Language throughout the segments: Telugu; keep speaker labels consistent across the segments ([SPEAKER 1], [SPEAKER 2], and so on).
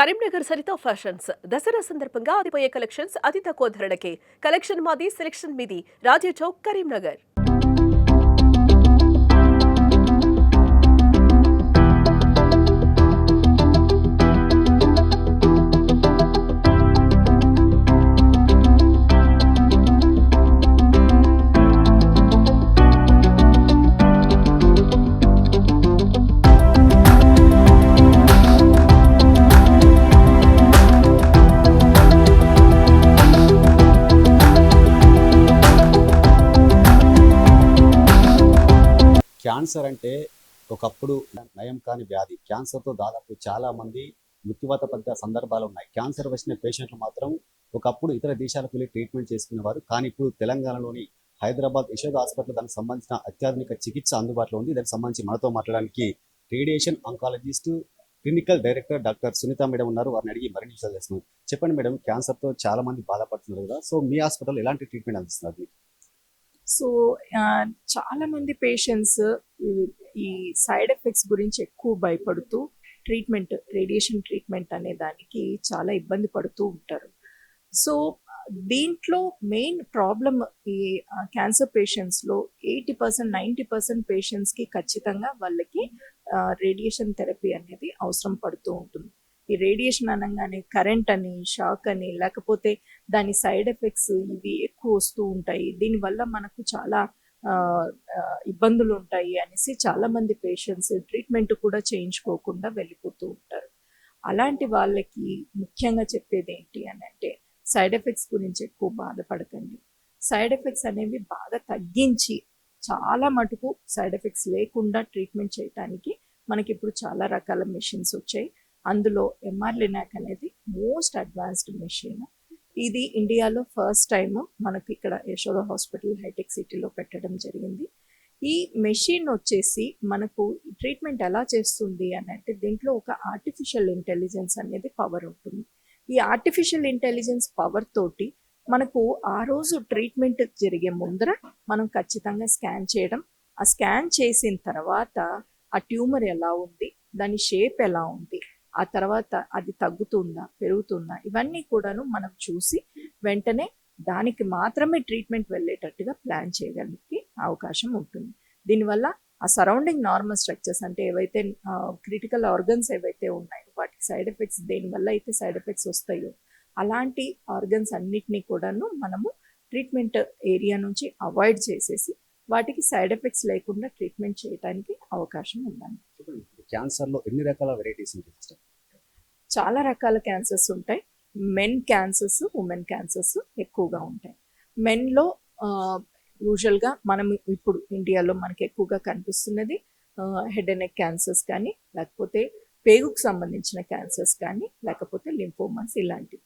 [SPEAKER 1] కరీంనగర్ సరిత ఫ్యాషన్స్. దసరా సందర్భంగా అదిపోయే కలెక్షన్స్ అతి తక్కువ ధరలకే. కలెక్షన్ మాది సెలెక్షన్ మీది. రాజే చౌక్ కరీంనగర్.
[SPEAKER 2] క్యాన్సర్ అంటే ఒకప్పుడు నయం కాని వ్యాధి. క్యాన్సర్తో దాదాపు చాలా మంది మృత్యువాత పడ్డ సందర్భాలు ఉన్నాయి. క్యాన్సర్ వచ్చిన పేషెంట్లు మాత్రం ఒకప్పుడు ఇతర దేశాలకు వెళ్ళి ట్రీట్మెంట్ చేసుకునేవారు. కానీ ఇప్పుడు తెలంగాణలోని హైదరాబాద్ యశోద హాస్పిటల్ దానికి సంబంధించిన అత్యాధునిక చికిత్స అందుబాటులో ఉంది. దానికి సంబంధించి మనతో మాట్లాడడానికి radiation oncologist clinical director doctor Sunitha madam ఉన్నారు. వారిని అడిగి మరిన్ని విషయాలు చేస్తున్నారు చెప్పండి మేడం క్యాన్సర్తో చాలా మంది బాధపడుతున్నారు కదా. సో మీ హాస్పిటల్ ఎలాంటి ట్రీట్మెంట్ అందిస్తున్నారు మీకు?
[SPEAKER 3] సో చాలామంది పేషెంట్స్ ఈ సైడ్ ఎఫెక్ట్స్ గురించి ఎక్కువ భయపడుతూ ట్రీట్మెంట్ రేడియేషన్ ట్రీట్మెంట్ అనే దానికి చాలా ఇబ్బంది పడుతూ ఉంటారు. సో దీంట్లో మెయిన్ ప్రాబ్లమ్ ఈ క్యాన్సర్ పేషెంట్స్లో ఎయిటీ పర్సెంట్ నైంటీ పర్సెంట్ పేషెంట్స్కి ఖచ్చితంగా వాళ్ళకి రేడియేషన్ థెరపీ అనేది అవసరం పడుతూ ఉంటుంది. ఈ రేడియేషన్ అనగానే కరెంట్ అని షాక్ అని లేకపోతే దాని సైడ్ ఎఫెక్ట్స్ ఇవి ఎక్కువ వస్తూ ఉంటాయి. దీనివల్ల మనకు చాలా ఇబ్బందులు ఉంటాయి అనేసి చాలా మంది పేషెంట్స్ ట్రీట్మెంట్ కూడా చేయించుకోకుండా వెళ్ళిపోతూ ఉంటారు. అలాంటి వాళ్ళకి ముఖ్యంగా చెప్పేది ఏంటి అని అంటే సైడ్ ఎఫెక్ట్స్ గురించి ఎక్కువ బాధపడకండి. సైడ్ ఎఫెక్ట్స్ అనేవి బాగా తగ్గించి చాలా మటుకు సైడ్ ఎఫెక్ట్స్ లేకుండా ట్రీట్మెంట్ చేయడానికి మనకి ఇప్పుడు చాలా రకాల మెషిన్స్ వచ్చాయి. అందులో ఎంఆర్ లినాక్ అనేది మోస్ట్ అడ్వాన్స్డ్ మెషిన్ ఇది ఇండియాలో ఫస్ట్ టైం మనకి ఇక్కడ యశోద హాస్పిటల్ హైటెక్ సిటీలో పెట్టడం జరిగింది. ఈ మెషిన్ వచ్చేసి మనకు ట్రీట్మెంట్ ఎలా చేస్తుంది అని అంటే దీంట్లో ఒక ఆర్టిఫిషియల్ ఇంటెలిజెన్స్ అనేది పవర్ ఉంటుంది. ఈ ఆర్టిఫిషియల్ ఇంటెలిజెన్స్ పవర్ తోటి మనకు ఆ రోజు ట్రీట్మెంట్ జరిగే ముందర మనం ఖచ్చితంగా స్కాన్ చేయడం. ఆ స్కాన్ చేసిన తర్వాత ఆ ట్యూమర్ ఎలా ఉంది? దాని షేప్ ఎలా ఉంది? ఆ తర్వాత అది తగ్గుతుందా పెరుగుతుందా ఇవన్నీ కూడాను మనం చూసి వెంటనే దానికి మాత్రమే ట్రీట్మెంట్ వెళ్ళేటట్టుగా ప్లాన్ చేయగలిగే అవకాశం ఉంటుంది. దీనివల్ల ఆ సరౌండింగ్ నార్మల్ స్ట్రక్చర్స్ అంటే ఏవైతే క్రిటికల్ ఆర్గన్స్ ఏవైతే ఉన్నాయో వాటికి సైడ్ ఎఫెక్ట్స్ దేనివల్ల అయితే సైడ్ ఎఫెక్ట్స్ వస్తాయో అలాంటి ఆర్గన్స్ అన్నిటినీ కూడాను మనము ట్రీట్మెంట్ ఏరియా నుంచి అవాయిడ్ చేసేసి వాటికి సైడ్ ఎఫెక్ట్స్ లేకుండా ట్రీట్మెంట్ చేయడానికి అవకాశం ఉందండి.
[SPEAKER 2] క్యాన్సర్లో ఎన్ని రకాల వెరైటీస్ ఉంటాయి సిస్టర్?
[SPEAKER 3] చాలా రకాల క్యాన్సర్స్ ఉంటాయి. మెన్ క్యాన్సర్స్ ఉమెన్ క్యాన్సర్స్ ఎక్కువగా ఉంటాయి. మెన్లో యూజువల్గా మనం ఇప్పుడు ఇండియాలో మనకి ఎక్కువగా కనిపిస్తున్నది హెడ్ అండ్ నెక్ క్యాన్సర్స్ కానీ లేకపోతే పేగుకు సంబంధించిన క్యాన్సర్స్ కానీ లేకపోతే లింఫోమాస్ ఇలాంటివి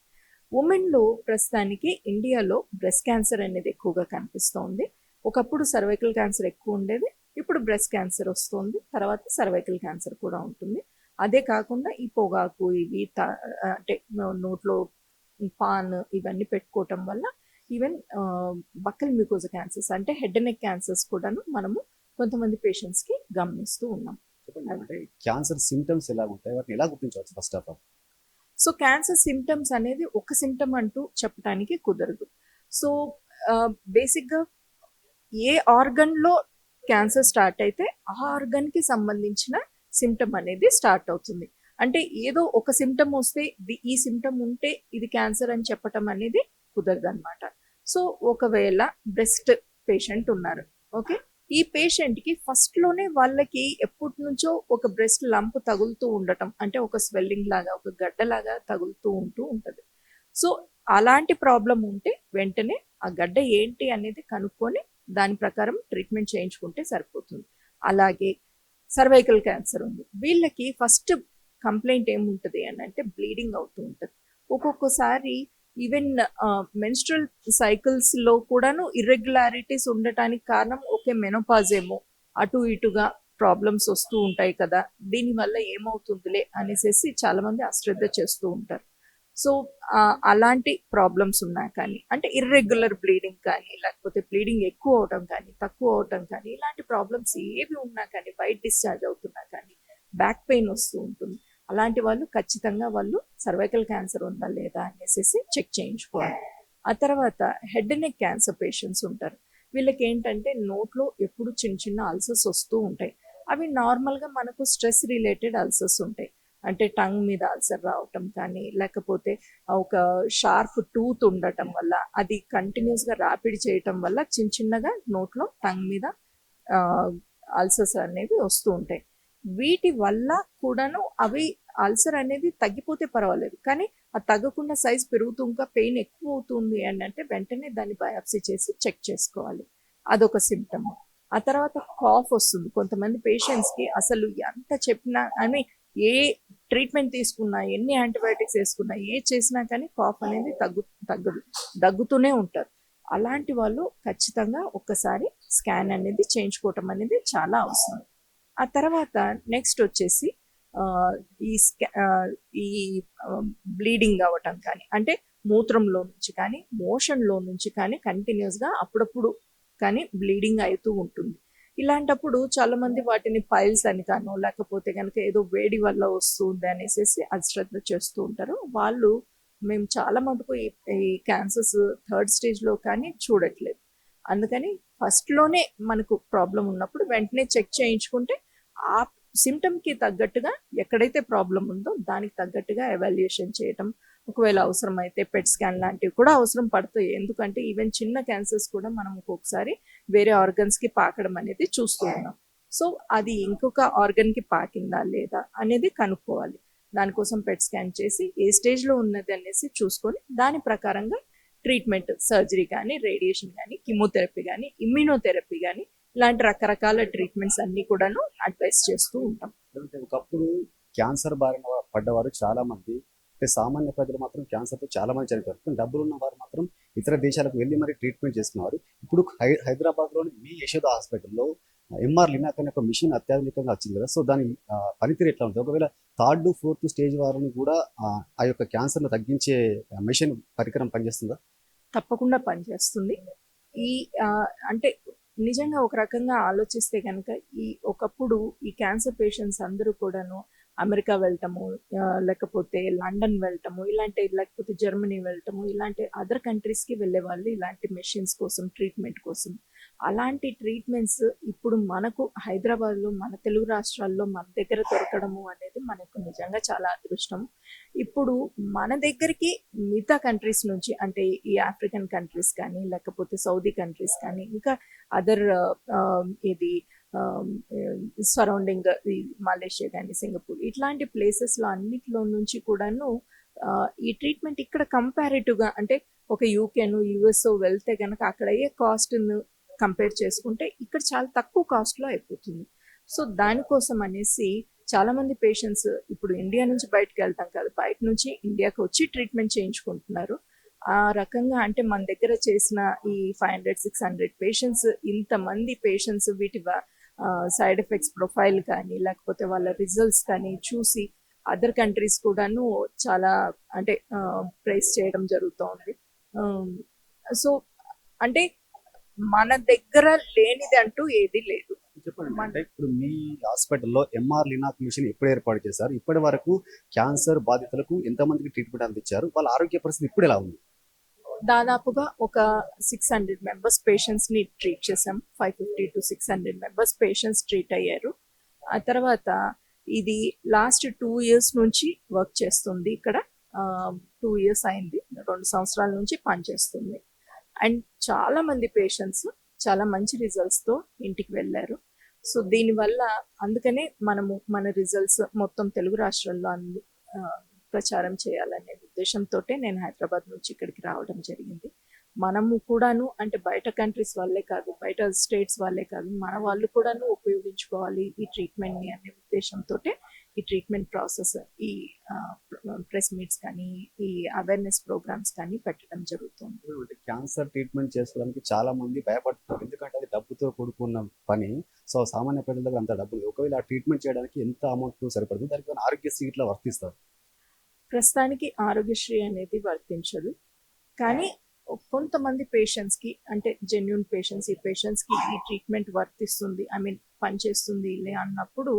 [SPEAKER 3] ఉమెన్లో ప్రస్తుతానికి ఇండియాలో బ్రెస్ట్ క్యాన్సర్ అనేది ఎక్కువగా కనిపిస్తోంది. ఒకప్పుడు సర్వైకల్ క్యాన్సర్ ఎక్కువ ఉండేది. ఇప్పుడు బ్రెస్ట్ క్యాన్సర్ వస్తుంది తర్వాత సర్వైకల్ క్యాన్సర్ కూడా ఉంటుంది. అదే కాకుండా ఈ పొగాకు ఇవి తా- అంటే నోట్లో పాన్ ఇవన్నీ పెట్టుకోవటం వల్ల ఈవెన్ బక్కల్ మ్యూకోజా క్యాన్సర్స్ అంటే హెడ్ అండ్ నెక్ క్యాన్సర్స్ కూడాను మనము కొంతమంది పేషెంట్స్కి గమనిస్తూ ఉన్నాం.
[SPEAKER 2] అంటే క్యాన్సర్ సిమ్టమ్స్ ఎలా ఉంటాయి? వాటిని ఎలా గుర్తించవచ్చు first of all?
[SPEAKER 3] So cancer symptoms అనేది ఒక సిమ్టమ్ అంటూ చెప్పడానికి కుదరదు. సో బేసిక్గా ఏ ఆర్గన్లో క్యాన్సర్ స్టార్ట్ అయితే ఆ ఆర్గన్కి సంబంధించిన సిమ్టమ్ అనేది స్టార్ట్ అవుతుంది. అంటే ఏదో ఒక సిమ్టమ్ వస్తే ఇది- ఈ సిమ్టమ్ ఉంటే ఇది క్యాన్సర్ అని చెప్పటం అనేది కుదరదు అనమాట సో ఒకవేళ బ్రెస్ట్ పేషెంట్ ఉన్నారు ఓకే? ఈ పేషెంట్కి ఫస్ట్లోనే వాళ్ళకి ఎప్పటి నుంచో ఒక బ్రెస్ట్ లంప్ తగులుతూ ఉండటం అంటే ఒక స్వెల్లింగ్ లాగా ఒక గడ్డలాగా తగులుతూ ఉంటూ ఉంటుంది. సో అలాంటి ప్రాబ్లం ఉంటే వెంటనే ఆ గడ్డ ఏంటి అనేది కనుక్కొని దాని ప్రకారం ట్రీట్మెంట్ చేయించుకుంటే సరిపోతుంది. అలాగే సర్వైకల్ క్యాన్సర్ ఉంది. వీళ్ళకి ఫస్ట్ కంప్లైంట్ ఏముంటుంది అని అంటే బ్లీడింగ్ అవుతూ ఉంటుంది. ఒక్కొక్కసారి ఈవెన్ మెన్స్ట్రల్ సైకిల్స్లో కూడాను ఇర్రెగ్యులారిటీస్ ఉండటానికి కారణం ఒకే మెనోపాజ్ ఏమో అటు ఇటుగా ప్రాబ్లమ్స్ వస్తూ ఉంటాయి కదా దీనివల్ల ఏమవుతుందిలే అనేసి చాలామంది అశ్రద్ధ చేస్తూ ఉంటారు. సో అలాంటి ప్రాబ్లమ్స్ ఉన్నా కానీ అంటే ఇర్రెగ్యులర్ బ్లీడింగ్ కానీ లేకపోతే బ్లీడింగ్ ఎక్కువ అవటం కానీ తక్కువ అవటం కానీ ఇలాంటి ప్రాబ్లమ్స్ ఏవి ఉన్నా కానీ వైట్ డిశ్చార్జ్ అవుతున్నా కానీ బ్యాక్ పెయిన్ వస్తూ ఉంటుంది. అలాంటి వాళ్ళు ఖచ్చితంగా వాళ్ళు సర్వైకల్ క్యాన్సర్ ఉందా లేదా అనేసి చెక్ చేయించుకోవాలి. ఆ తర్వాత హెడ్ నెక్ క్యాన్సర్ పేషెంట్స్ ఉంటారు. వీళ్ళకి ఏంటంటే నోట్లో ఎప్పుడు చిన్న చిన్న అల్సర్స్ వస్తూ ఉంటాయి. అవి నార్మల్గా మనకు స్ట్రెస్ రిలేటెడ్ అల్సర్స్ ఉంటాయి. అంటే టంగ్ మీద అల్సర్ రావటం కానీ లేకపోతే ఒక షార్ప్ టూత్ ఉండటం వల్ల అది కంటిన్యూస్గా ర్యాపిడ్ చేయటం వల్ల చిన్న చిన్నగా నోట్లో టంగ్ మీద అల్సర్స్ అనేవి వస్తూ ఉంటాయి. వీటి వల్ల కూడాను అవి అల్సర్ అనేది తగ్గిపోతే పర్వాలేదు. కానీ అది తగ్గకుండా సైజ్ పెరుగుతూ ఇంకా పెయిన్ ఎక్కువ అవుతుంది అని అంటే వెంటనే దాన్ని బయాప్సీ చేసి చెక్ చేసుకోవాలి. అదొక సిమ్టమ్ ఆ తర్వాత కాఫ్ వస్తుంది. కొంతమంది పేషెంట్స్కి అసలు ఎంత చెప్పినా అని ఏ ట్రీట్మెంట్ తీసుకున్నా ఎన్ని యాంటీబయాటిక్స్ వేసుకున్నా ఏ చేసినా కానీ కాఫ్ అనేది తగ్గు తగ్గదు దగ్గుతూనే ఉంటారు. అలాంటి వాళ్ళు ఖచ్చితంగా ఒక్కసారి స్కాన్ అనేది చేయించుకోవటం అనేది చాలా అవసరం. ఆ తర్వాత నెక్స్ట్ వచ్చేసి ఈ స్కా ఈ బ్లీడింగ్ అవ్వటం కానీ అంటే మూత్రంలో నుంచి కానీ మోషన్లో నుంచి కానీ కంటిన్యూస్గా అప్పుడప్పుడు కానీ బ్లీడింగ్ అవుతూ ఉంటుంది. ఇలాంటప్పుడు చాలా మంది వాటిని పైల్స్ అని కాను లేకపోతే కనుక ఏదో వేడి వల్ల వస్తుంది అనేసి అశ్రద్ధ చేస్తూ ఉంటారు. వాళ్ళు మేము చాలా మటుకు ఈ ఈ క్యాన్సర్స్ థర్డ్ స్టేజ్లో కానీ చూడట్లేదు. అందుకని ఫస్ట్లోనే మనకు ప్రాబ్లం ఉన్నప్పుడు వెంటనే చెక్ చేయించుకుంటే ఆ సిమ్టమ్కి తగ్గట్టుగా ఎక్కడైతే ప్రాబ్లం ఉందో దానికి తగ్గట్టుగా ఎవాల్యుయేషన్ చేయటం ఒకవేళ అవసరమైతే పెట్ స్కాన్ లాంటివి కూడా అవసరం పడతాయి. ఎందుకంటే ఈవెన్ చిన్న క్యాన్సర్స్ కూడా మనం ఒక్కొక్కసారి వేరే ఆర్గన్స్కి పాకడం అనేది చూస్తూ ఉన్నాం. సో అది ఇంకొక ఆర్గన్కి పాకిందా లేదా అనేది కనుక్కోవాలి. దానికోసం పెట్ స్కాన్ చేసి ఏ స్టేజ్లో ఉన్నది అనేసి చూసుకొని దాని ప్రకారంగా ట్రీట్మెంట్ సర్జరీ కానీ రేడియేషన్ కానీ కిమోథెరపీ కానీ ఇమ్యూనోథెరపీ కానీ ఇలాంటి రకరకాల ట్రీట్మెంట్స్ అన్ని కూడాను అడ్వైస్ చేస్తూ ఉంటాం.
[SPEAKER 2] ఒకప్పుడు క్యాన్సర్ బారిన పడ్డవారు చాలా మంది. అంటే సామాన్య ప్రజలు మాత్రం క్యాన్సర్తో చాలా మంది చనిపోయారు. కానీ డబ్బులు ఉన్న వారు మాత్రం ఇతర దేశాలకు వెళ్ళి మరి ట్రీట్మెంట్ చేసుకున్నారు ఇప్పుడు హై హైదరాబాద్లోని మీ యశోద హాస్పిటల్లో ఎంఆర్ లినాక్ అనే ఒక మిషన్ అత్యాధునికంగా వచ్చింది కదా. సో దాని పనితీరు ఎట్లా ఉంటుంది ఒకవేళ థర్డ్ ఫోర్త్ స్టేజ్ వారిని కూడా ఆ, యొక్క క్యాన్సర్ను తగ్గించే మిషన్ పరికరం పనిచేస్తుందా?
[SPEAKER 3] తప్పకుండా పనిచేస్తుంది. ఈ అంటే నిజంగా ఒక రకంగా ఆలోచిస్తే కనుక ఈ ఒకప్పుడు ఈ క్యాన్సర్ పేషెంట్స్ అందరూ కూడాను అమెరికా వెళ్ళటము లేకపోతే లండన్ వెళ్ళటము ఇలాంటి లేకపోతే జర్మనీ వెళ్ళటము ఇలాంటి అదర్ కంట్రీస్కి వెళ్ళే వాళ్ళు ఇలాంటి మెషిన్స్ కోసం ట్రీట్మెంట్ కోసం. అలాంటి ట్రీట్మెంట్స్ ఇప్పుడు మనకు హైదరాబాద్లో మన తెలుగు రాష్ట్రాల్లో మన దగ్గర దొరకడము అనేది మనకు నిజంగా చాలా అదృష్టం. ఇప్పుడు మన దగ్గరికి మిగతా కంట్రీస్ నుంచి అంటే ఈ ఆఫ్రికన్ కంట్రీస్ కానీ లేకపోతే సౌదీ కంట్రీస్ కానీ ఇంకా అదర్ ఇది సరౌండింగ్ మలేషియా కానీ సింగపూర్ ఇట్లాంటి ప్లేసెస్లో అన్నిట్లో నుంచి కూడాను uh, ఈ ట్రీట్మెంట్ ఇక్కడ కంపారిటివ్గా అంటే ఒక యూకేను యుఎస్ఓ వెళ్తే కనుక అక్కడ ఏ కాస్ట్ను కంపేర్ చేసుకుంటే ఇక్కడ చాలా తక్కువ కాస్ట్లో అయిపోతుంది. సో దానికోసం అనేసి చాలామంది పేషెంట్స్ ఇప్పుడు ఇండియా నుంచి బయటకు వెళ్తాం కాదు బయట నుంచి ఇండియాకి వచ్చి ట్రీట్మెంట్ చేయించుకుంటున్నారు. ఆ రకంగా అంటే మన దగ్గర చేసిన ఈ five hundred six hundred patients ఇంతమంది పేషెంట్స్ వీటి సైడ్ ఎఫెక్ట్స్ ప్రొఫైల్ కానీ లేకపోతే వాళ్ళ రిజల్ట్స్ కానీ చూసి అదర్ కంట్రీస్ కూడాను చాలా అంటే ప్రైస్ చేయడం జరుగుతోంది. సో అంటే మన దగ్గర లేనిది అంటూ ఏది లేదు.
[SPEAKER 2] చెప్పండి అంటే ఇప్పుడు మీ హాస్పిటల్లో ఎంఆర్ లినాక్ మిషన్ ఎప్పుడు ఏర్పాటు చేశారు? ఇప్పటి వరకు క్యాన్సర్ బాధితులకు ఎంతమందికి ట్రీట్మెంట్ అందించారు? వాళ్ళ ఆరోగ్య పరిస్థితి ఇప్పుడు ఎలా ఉంది?
[SPEAKER 3] దాదాపుగా ఒక సిక్స్ హండ్రెడ్ మెంబర్స్ పేషెంట్స్ని ట్రీట్ చేసాం five fifty to six hundred members patients treat అయ్యారు. ఆ తర్వాత ఇది లాస్ట్ టూ ఇయర్స్ నుంచి వర్క్ చేస్తుంది ఇక్కడ. టూ ఇయర్స్ అయింది. రెండు సంవత్సరాల నుంచి పనిచేస్తుంది అండ్ చాలా మంది పేషెంట్స్ చాలా మంచి రిజల్ట్స్తో ఇంటికి వెళ్ళారు. సో దీనివల్ల అందుకనే మనము మన రిజల్ట్స్ మొత్తం తెలుగు రాష్ట్రాల్లో అన్ని ప్రచారం చేయాలనేది ఉద్దేశంతో నేను హైదరాబాద్ నుంచి ఇక్కడికి రావడం జరిగింది. మనము కూడాను అంటే బయట కంట్రీస్ వాళ్ళే కాదు బయట స్టేట్స్ వాళ్ళే కాదు మన వాళ్ళు కూడాను ఉపయోగించుకోవాలి ఈ ట్రీట్మెంట్ని అనే ఉద్దేశంతో ఈ ట్రీట్మెంట్ ప్రాసెస్ ఈ ప్రెస్ మీట్స్ కానీ ఈ అవేర్నెస్ ప్రోగ్రామ్స్ కానీ పెట్టడం జరుగుతుంది.
[SPEAKER 2] అంటే క్యాన్సర్ ట్రీట్మెంట్ చేసుకోవడానికి చాలా మంది భయపడుతున్నారు. ఎందుకంటే అది డబ్బుతో కూడుకున్న పని. సో సామాన్య ప్రజల దగ్గర అంత డబ్బులు ఒకవేళ ట్రీట్మెంట్ చేయడానికి ఎంత అమౌంట్ సరిపడుతుంది? దానికి ఆరోగ్య ఆరోగ్యశ్రీ ఇట్లా వర్తిస్తారు?
[SPEAKER 3] ప్రస్తుతానికి ఆరోగ్యశ్రీ అనేది వర్తించదు. కానీ కొంతమంది పేషెంట్స్కి అంటే జెన్యున్ పేషెంట్స్ ఈ పేషెంట్స్కి ఈ ట్రీట్మెంట్ వర్తిస్తుంది. ఐ మీన్ పనిచేస్తుంది లే అన్నప్పుడు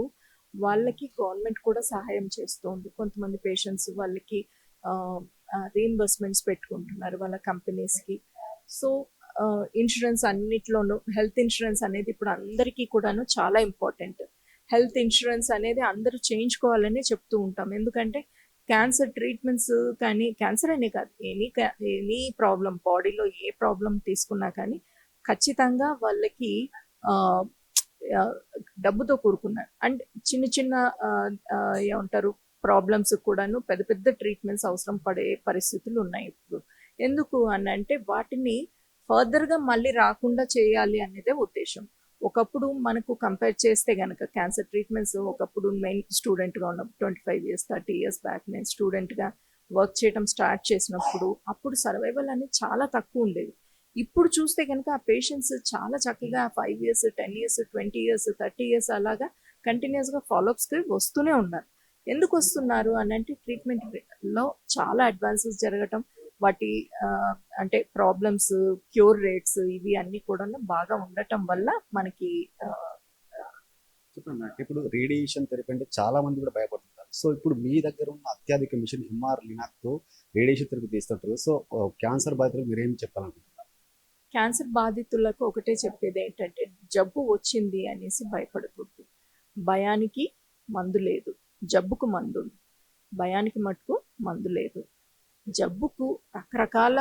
[SPEAKER 3] వాళ్ళకి గవర్నమెంట్ కూడా సహాయం చేస్తుంది. కొంతమంది పేషెంట్స్ వాళ్ళకి రీఇంబర్స్మెంట్స్ పెట్టుకుంటున్నారు వాళ్ళ కంపెనీస్కి సో ఇన్సూరెన్స్ అన్నిట్లోనూ హెల్త్ ఇన్సూరెన్స్ అనేది ఇప్పుడు అందరికీ కూడాను చాలా ఇంపార్టెంట్ హెల్త్ ఇన్సూరెన్స్ అనేది అందరూ చేయించుకోవాలని చెప్తూ ఉంటాం. ఎందుకంటే క్యాన్సర్ ట్రీట్మెంట్స్ కానీ క్యాన్సర్ అనే కాదు ఎనీ ఎనీ ప్రాబ్లం బాడీలో ఏ ప్రాబ్లం తీసుకున్నా కానీ ఖచ్చితంగా వాళ్ళకి డబ్బుతో కూడుకున్నారు. అండ్ చిన్న చిన్న ఏమంటారు ప్రాబ్లమ్స్ కూడాను పెద్ద పెద్ద ట్రీట్మెంట్స్ అవసరం పడే పరిస్థితులు ఉన్నాయి ఇప్పుడు. ఎందుకు అని అంటే వాటిని ఫర్దర్గా మళ్ళీ రాకుండా చేయాలి అనేదే ఉద్దేశం. ఒకప్పుడు మనకు కంపేర్ చేస్తే గనక క్యాన్సర్ ట్రీట్మెంట్స్ ఒకప్పుడు మెయిన్ స్టూడెంట్గా ఉన్నప్పుడు twenty five years thirty years back నేను స్టూడెంట్గా వర్క్ చేయడం స్టార్ట్ చేసినప్పుడు అప్పుడు సర్వైవల్ అనేది చాలా తక్కువ ఉండేది. ఇప్పుడు చూస్తే కనుక ఆ పేషెంట్స్ చాలా చక్కగా five years ten years twenty years thirty years అలాగా కంటిన్యూస్గా ఫాలోఅప్స్కి వస్తూనే ఉన్నారు. ఎందుకు వస్తున్నారు అని అంటే ట్రీట్మెంట్లో చాలా అడ్వాన్సెస్ జరగటం వాటి అంటే ప్రాబ్లమ్స్ క్యూర్ రేట్స్ ఇవి అన్నీ కూడా బాగా ఉండటం వల్ల మనకి
[SPEAKER 2] చెప్పండి మేడం. ఇప్పుడు రేడియేషన్ థెరపీ అంటే చాలా మంది కూడా భయపడుతుంటారు. సో ఇప్పుడు మీ దగ్గర ఉన్న అత్యాధిక మిషన్ ఎంఆర్ లినాక్తో రేడియేషన్ థెరపీ తీస్తుంటారు. సో క్యాన్సర్ బాధితులకు మీరు ఏం చెప్పాలనుకుంటున్నారు?
[SPEAKER 3] క్యాన్సర్ బాధితులకు ఒకటే చెప్పేది ఏంటంటే జబ్బు వచ్చింది అనేసి భయపడకూడదు. భయానికి మందు లేదు. జబ్బుకు మందు భయానికి మటుకు మందు లేదు. జబ్బుకు రకరకాల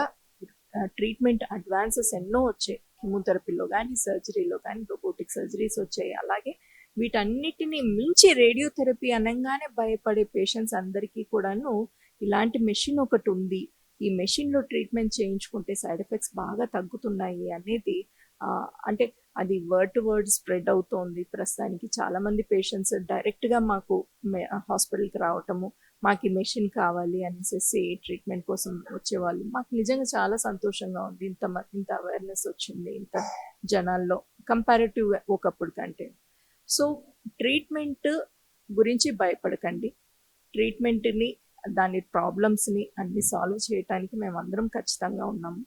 [SPEAKER 3] ట్రీట్మెంట్ అడ్వాన్సెస్ ఎన్నో వచ్చాయి. కెమోథెరపీలో కానీ సర్జరీలో కానీ రోబోటిక్ సర్జరీస్ వచ్చాయి. అలాగే వీటన్నిటిని మించి రేడియోథెరపీ అనగానే భయపడే పేషెంట్స్ అందరికీ కూడాను ఇలాంటి మెషిన్ ఒకటి ఉంది. ఈ మెషిన్లో ట్రీట్మెంట్ చేయించుకుంటే సైడ్ ఎఫెక్ట్స్ బాగా తగ్గుతున్నాయి అనేది అంటే అది వర్డ్ టు వర్డ్ స్ప్రెడ్ అవుతోంది. ప్రస్తుతానికి చాలా మంది పేషెంట్స్ డైరెక్ట్గా మాకు హాస్పిటల్కి రావటము మాకు ఈ మెషిన్ కావాలి అనేసి ట్రీట్మెంట్ కోసం వచ్చేవాళ్ళు. మాకు నిజంగా చాలా సంతోషంగా ఉంది. ఇంత మ- ఇంత అవేర్నెస్ వచ్చింది ఇంత జనాల్లో కంపారిటివ్ ఒకప్పుడు కంటే. సో ట్రీట్మెంట్ గురించి భయపడకండి. ట్రీట్మెంట్ని దాని ప్రాబ్లమ్స్ని అన్ని సాల్వ్ చేయటానికి మేము అందరం ఖచ్చితంగా ఉన్నాము.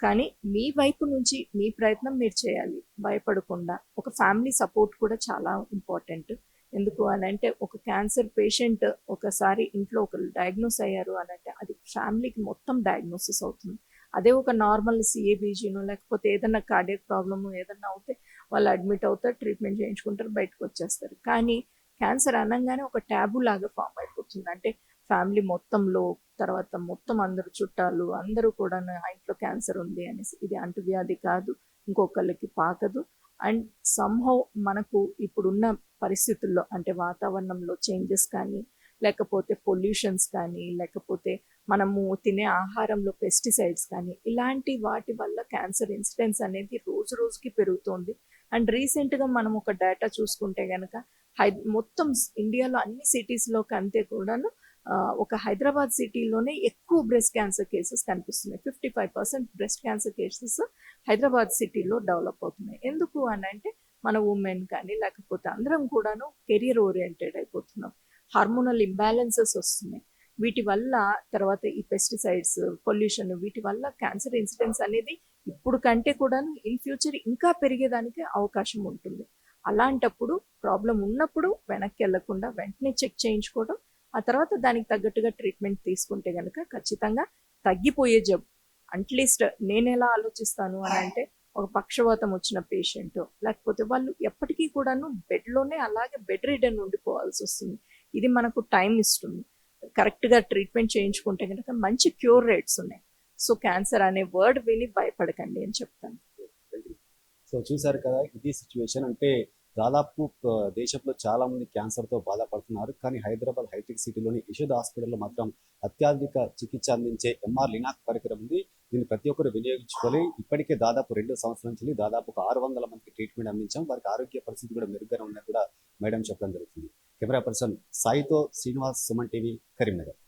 [SPEAKER 3] కానీ మీ వైపు నుంచి మీ ప్రయత్నం మీరు చేయాలి. భయపడకుండా. ఒక ఫ్యామిలీ సపోర్ట్ కూడా చాలా ఇంపార్టెంట్. ఎందుకు అని అంటే ఒక క్యాన్సర్ పేషెంట్ ఒకసారి ఇంట్లో ఒకరు డయాగ్నోస్ అయ్యారు అని అంటే అది ఫ్యామిలీకి మొత్తం డయాగ్నోసిస్ అవుతుంది. అదే ఒక నార్మల్ సిఏబీజీనో లేకపోతే ఏదన్నా కార్డియక్ ప్రాబ్లమ్ ఏదన్నా అవుతే వాళ్ళు అడ్మిట్ అవుతారు ట్రీట్మెంట్ చేయించుకుంటారు బయటకు వచ్చేస్తారు. కానీ క్యాన్సర్ అనగానే ఒక ట్యాబు లాగా ఫామ్ అయిపోతుంది. అంటే ఫ్యామిలీ మొత్తంలో తర్వాత మొత్తం అందరు చుట్టాలు అందరూ కూడా ఆ ఇంట్లో క్యాన్సర్ ఉంది అనేసి ఇది అంటువ్యాధి కాదు ఇంకొకళ్ళకి పాకదు. అండ్ సంహౌ మనకు ఇప్పుడున్న పరిస్థితుల్లో అంటే వాతావరణంలో చేంజెస్ కానీ లేకపోతే పొల్యూషన్స్ కానీ లేకపోతే మనము తినే ఆహారంలో పెస్టిసైడ్స్ కానీ ఇలాంటి వాటి వల్ల క్యాన్సర్ ఇన్సిడెన్స్ అనేది రోజు రోజుకి పెరుగుతోంది. అండ్ రీసెంట్గా మనం ఒక డేటా చూసుకుంటే కనుక హై మొత్తం ఇండియాలో అన్ని సిటీస్లోకి అంతే కూడాను ఒక హైదరాబాద్ సిటీలోనే ఎక్కువ బ్రెస్ట్ క్యాన్సర్ కేసెస్ కనిపిస్తున్నాయి. Fifty five percent breast cancer cases Hyderabad సిటీలో డెవలప్ అవుతున్నాయి. ఎందుకు అని అంటే మన ఉమెన్ కానీ లేకపోతే అందరం కూడాను కెరియర్ ఓరియంటెడ్ అయిపోతున్నాం. హార్మోనల్ ఇంబ్యాలెన్సెస్ వస్తున్నాయి. వీటి వల్ల తర్వాత ఈ పెస్టిసైడ్స్ పొల్యూషన్ వీటి వల్ల క్యాన్సర్ ఇన్సిడెన్స్ అనేది ఇప్పుడు కంటే కూడాను ఇన్ ఫ్యూచర్ ఇంకా పెరిగేదానికి అవకాశం ఉంటుంది. అలాంటప్పుడు ప్రాబ్లం ఉన్నప్పుడు వెనక్కి వెళ్ళకుండా వెంటనే చెక్ చేయించుకోవడం ఆ తర్వాత దానికి తగ్గట్టుగా ట్రీట్మెంట్ తీసుకుంటే కనుక ఖచ్చితంగా తగ్గిపోయే జబ్బు. అట్లీస్ట్ నేను ఎలా ఆలోచిస్తాను అని అంటే ఒక పక్షవాతం వచ్చిన పేషెంట్ లేకపోతే వాళ్ళు ఎప్పటికీ కూడాను బెడ్లోనే అలాగే బెడ్ రిడన్ ఉండిపోవాల్సి వస్తుంది. ఇది మనకు టైం ఇస్తుంది. కరెక్ట్గా ట్రీట్మెంట్ చేయించుకుంటే కనుక మంచి క్యూర్ రేట్స్ ఉన్నాయి. సో క్యాన్సర్ అనే వర్డ్ విని భయపడకండి అని చెప్తాను.
[SPEAKER 2] సో చూసారు కదా ఇది సిచ్యువేషన్ అంటే దాదాపు దేశంలో చాలా మంది క్యాన్సర్తో బాధపడుతున్నారు. కానీ హైదరాబాద్ హైటెక్ సిటీలోని యశోద హాస్పిటల్లో మాత్రం అత్యాధునిక చికిత్స అందించే ఎంఆర్ లినాక్ పరికరం ఉంది. దీన్ని ప్రతి ఒక్కరు వినియోగించుకోవాలి ఇప్పటికే దాదాపు రెండు సంవత్సరాల నుంచి దాదాపు ఒక ఆరు వందల మందికి ట్రీట్మెంట్ అందించాం. వారికి ఆరోగ్య పరిస్థితి కూడా మెరుగ్గా ఉన్నది కూడా మేడం చెప్పడం జరుగుతుంది. కెమెరా పర్సన్ సాయితో శ్రీనివాస్ సుమన్ టీవీ కరీంనగర్.